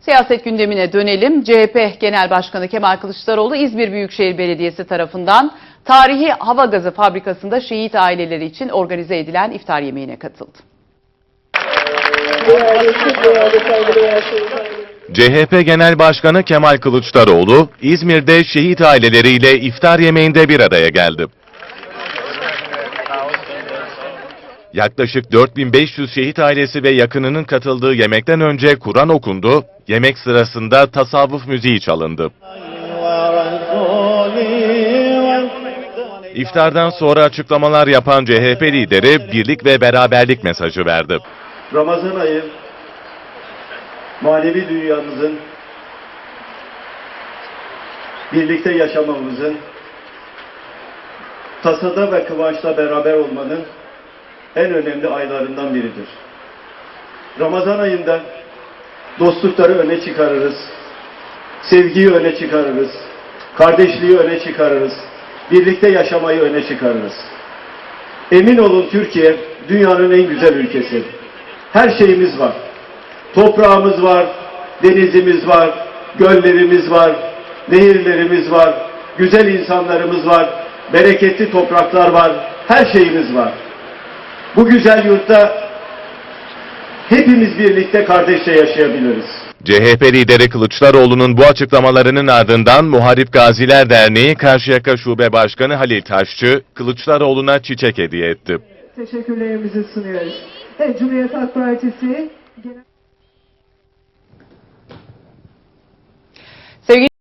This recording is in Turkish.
Siyaset gündemine dönelim. CHP Genel Başkanı Kemal Kılıçdaroğlu İzmir Büyükşehir Belediyesi tarafından tarihi hava gazı fabrikasında şehit aileleri için organize edilen iftar yemeğine katıldı. CHP Genel Başkanı Kemal Kılıçdaroğlu, İzmir'de şehit aileleriyle iftar yemeğinde bir araya geldi. Yaklaşık 4500 şehit ailesi ve yakınının katıldığı yemekten önce Kur'an okundu, yemek sırasında tasavvuf müziği çalındı. İftardan sonra açıklamalar yapan CHP lideri birlik ve beraberlik mesajı verdi. Ramazan ayı manevi dünyamızın birlikte yaşamamızın tasada ve kıvançla beraber olmanın en önemli aylarından biridir. Ramazan ayında dostlukları öne çıkarırız, sevgiyi öne çıkarırız, kardeşliği öne çıkarırız, birlikte yaşamayı öne çıkarırız. Emin olun Türkiye dünyanın en güzel ülkesi. Her şeyimiz var. Toprağımız var, denizimiz var, göllerimiz var, nehirlerimiz var, güzel insanlarımız var, bereketli topraklar var, her şeyimiz var. Bu güzel yurtta hepimiz birlikte kardeşçe yaşayabiliriz. CHP lideri Kılıçdaroğlu'nun bu açıklamalarının ardından Muharip Gaziler Derneği Karşıyaka Şube Başkanı Halil Taşçı, Kılıçdaroğlu'na çiçek hediye etti. Teşekkürlerimizi sunuyoruz. Evet, Cumhuriyet Halk Partisi Genel